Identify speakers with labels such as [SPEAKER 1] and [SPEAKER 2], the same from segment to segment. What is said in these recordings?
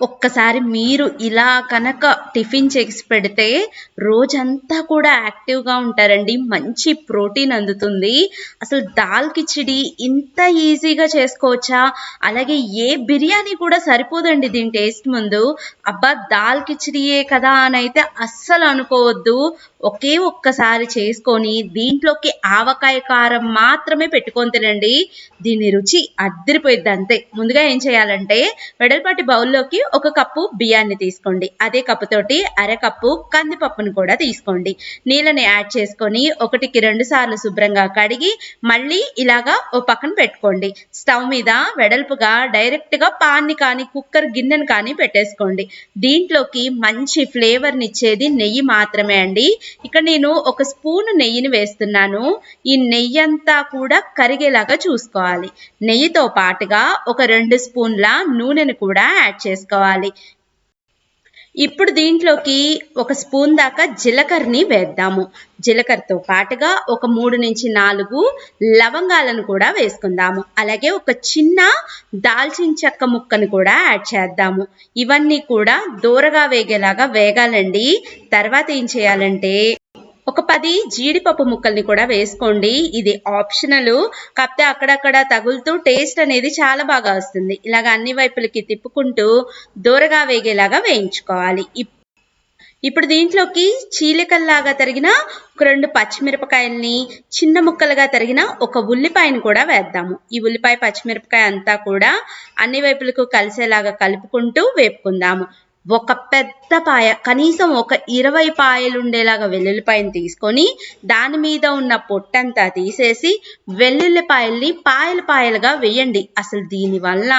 [SPEAKER 1] ఒక్కసారి మీరు ఇలా కనుక టిఫిన్ చేసి పెడితే రోజంతా కూడా యాక్టివ్గా ఉంటారండి. మంచి ప్రోటీన్ అందుతుంది. అసలు దాల్ కిచిడి ఇంత ఈజీగా చేసుకోవచ్చా? అలాగే ఏ బిర్యానీ కూడా సరిపోదండి దీని టేస్ట్ ముందు. అబ్బా దాల్ కిచిడియే కదా అని అయితే అస్సలు అనుకోవద్దు. ఒకే ఒక్కసారి చేసుకొని దీంట్లోకి ఆవకాయ కారం మాత్రమే పెట్టుకొని తినండి. దీని రుచి అద్దరిపోయిద్ది అంతే. ముందుగా ఏం చేయాలంటే వెడల్పాటి బౌల్లోకి ఒక కప్పు బియ్యాన్ని తీసుకోండి. అదే కప్పు తోటి అర కప్పు కందిపప్పును కూడా తీసుకోండి. నీళ్ళని యాడ్ చేసుకొని ఒకటికి రెండు సార్లు శుభ్రంగా కడిగి మళ్ళీ ఇలాగా ఓ పక్కన పెట్టుకోండి. స్టవ్ మీద వెడల్పుగా డైరెక్ట్గా పాన్ని కానీ కుక్కర్ గిన్నెను కానీ పెట్టేసుకోండి. దీంట్లోకి మంచి ఫ్లేవర్ని ఇచ్చేది నెయ్యి మాత్రమే అండి. ఇక్కడ నేను ఒక స్పూన్ నెయ్యిని వేస్తున్నాను. ఈ నెయ్యి అంతా కూడా కరిగేలాగా చూసుకోవాలి. నెయ్యితో పాటుగా ఒక రెండు స్పూన్ల నూనెను కూడా యాడ్ చేసుకోవాలి. ఇప్పుడు దీంట్లోకి ఒక స్పూన్ దాకా జీలకర్రని వేద్దాము. జీలకర్రతో పాటుగా ఒక మూడు నుంచి నాలుగు లవంగాలను కూడా వేసుకుందాము. అలాగే ఒక చిన్న దాల్చిన చెక్క ముక్కను కూడా యాడ్ చేద్దాము. ఇవన్నీ కూడా దూరగా వేగేలాగా వేగాలండి. తర్వాత ఏం చేయాలంటే ఒక పది జీడిపప్పు ముక్కల్ని కూడా వేసుకోండి. ఇది ఆప్షనల్ కాకపోతే అక్కడక్కడ తగులుతూ టేస్ట్ అనేది చాలా బాగా వస్తుంది. ఇలాగ అన్ని వైపులకి తిప్పుకుంటూ దూరగా వేగేలాగా వేయించుకోవాలి. ఇప్పుడు దీంట్లోకి చీలికల్లాగా తరిగిన ఒక రెండు పచ్చిమిరపకాయల్ని చిన్న ముక్కలుగా తరిగిన ఒక ఉల్లిపాయని కూడా వేద్దాము. ఈ ఉల్లిపాయ పచ్చిమిరపకాయ అంతా కూడా అన్ని వైపులకు కలిసేలాగా కలుపుకుంటూ వేపుకుందాము. ఒక పెద్ద పాయ కనీసం ఒక ఇరవై పాయలు ఉండేలాగా వెల్లుల్లిపాయని తీసుకొని దాని మీద ఉన్న పొట్టంతా తీసేసి వెల్లుల్లిపాయల్ని పాయలు పాయలుగా వేయండి అసలు దీనివల్ల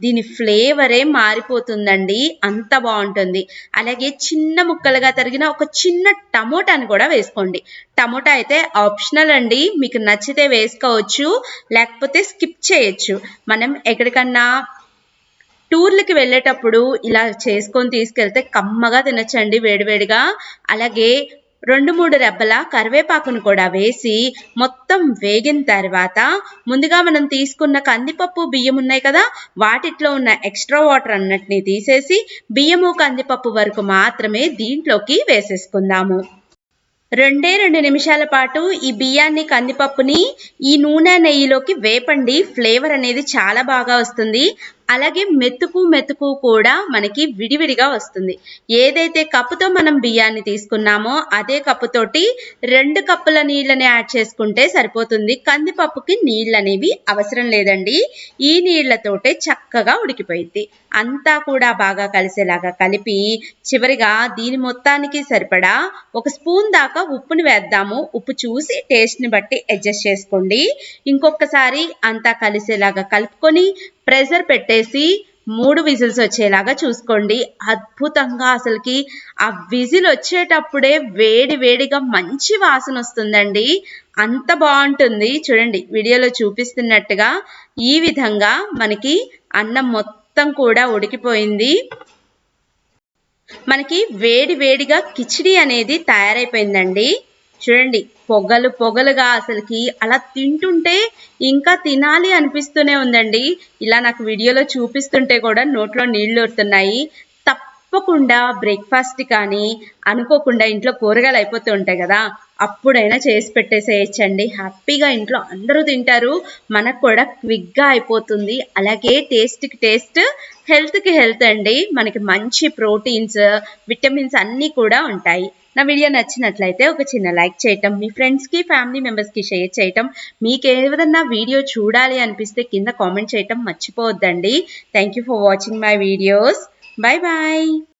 [SPEAKER 1] దీని ఫ్లేవరే మారిపోతుందండి. అంత బాగుంటుంది. అలాగే చిన్న ముక్కలుగా తరిగిన ఒక చిన్న టమోటాని కూడా వేసుకోండి. టమోటా అయితే ఆప్షనల్ అండి. మీకు నచ్చితే వేసుకోవచ్చు లేకపోతే స్కిప్ చేయొచ్చు. మనం ఎక్కడికన్నా టూర్లకి వెళ్ళేటప్పుడు ఇలా చేసుకొని తీసుకెళ్తే కమ్మగా తినచ్చండి వేడివేడిగా. అలాగే రెండు మూడు రెబ్బల కరివేపాకును కూడా వేసి మొత్తం వేగిన తర్వాత ముందుగా మనం తీసుకున్న కందిపప్పు బియ్యం ఉన్నాయి కదా వాటిట్లో ఉన్న ఎక్స్ట్రా వాటర్ అన్నటిని తీసేసి బియ్యము కందిపప్పు వరకు మాత్రమే దీంట్లోకి వేసేసుకుందాము. రెండే రెండు నిమిషాల పాటు ఈ బియ్యాన్ని కందిపప్పుని ఈ నూనె నెయ్యిలోకి వేపండి. ఫ్లేవర్ అనేది చాలా బాగా వస్తుంది. అలాగే మెతుకు మెతుకు కూడా మనకి విడివిడిగా వస్తుంది. ఏదైతే కప్పుతో మనం బియ్యాన్ని తీసుకున్నామో అదే కప్పుతోటి రెండు కప్పుల నీళ్ళని యాడ్ చేసుకుంటే సరిపోతుంది. కందిపప్పుకి నీళ్ళు అనేవి అవసరం లేదండి. ఈ నీళ్ళతోటే చక్కగా ఉడికిపోయింది అంతా కూడా బాగా కలిసేలాగా కలిపి చివరిగా దీని మొత్తానికి సరిపడా ఒక స్పూన్ దాకా ఉప్పుని వేద్దాము. ఉప్పు చూసి టేస్ట్ని బట్టి అడ్జస్ట్ చేసుకోండి. ఇంకొకసారి అంతా కలిసేలాగా కలుపుకొని ప్రెషర్ పెట్టేసి మూడు విజిల్స్ వచ్చేలాగా చూసుకోండి. అద్భుతంగా అసలుకి ఆ విజిల్ వచ్చేటప్పుడే వేడి వేడిగా మంచి వాసన వస్తుందండి. అంత బాగుంటుంది. చూడండి వీడియోలో చూపిస్తున్నట్టుగా ఈ విధంగా మనకి అన్నం మొత్తం కూడా ఉడికిపోయింది. మనకి వేడి వేడిగా కిచిడి అనేది తయారైపోయిందండి. చూడండి పొగలు పొగలుగా అసలుకి అలా తింటుంటే ఇంకా తినాలి అనిపిస్తూనే ఉందండి. ఇలా నాకు వీడియోలో చూపిస్తుంటే కూడా నోట్లో నీళ్ళు ఊరుతున్నాయి. తప్పకుండా బ్రేక్ఫాస్ట్ కానీ అనుకోకుండా ఇంట్లో కూరగాయలు అయిపోతూ ఉంటాయి కదా అప్పుడైనా చేసి పెట్టేసేయచ్చండి. హ్యాపీగా ఇంట్లో అందరూ తింటారు. మనకు కూడా క్విక్గా అయిపోతుంది. అలాగే టేస్ట్కి టేస్ట్ హెల్త్కి హెల్త్ అండి. మనకి మంచి ప్రోటీన్స్ విటమిన్స్ అన్నీ కూడా ఉంటాయి. నా వీడియో నచ్చినట్లయితే ఒక చిన్న లైక్ చేయటం మీ ఫ్రెండ్స్కి ఫ్యామిలీ మెంబర్స్కి షేర్ చేయటం మీకు ఏదైనా వీడియో చూడాలి అనిపిస్తే కింద కామెంట్ చేయటం మర్చిపోవద్దండి. Thank you for watching my videos Bye bye.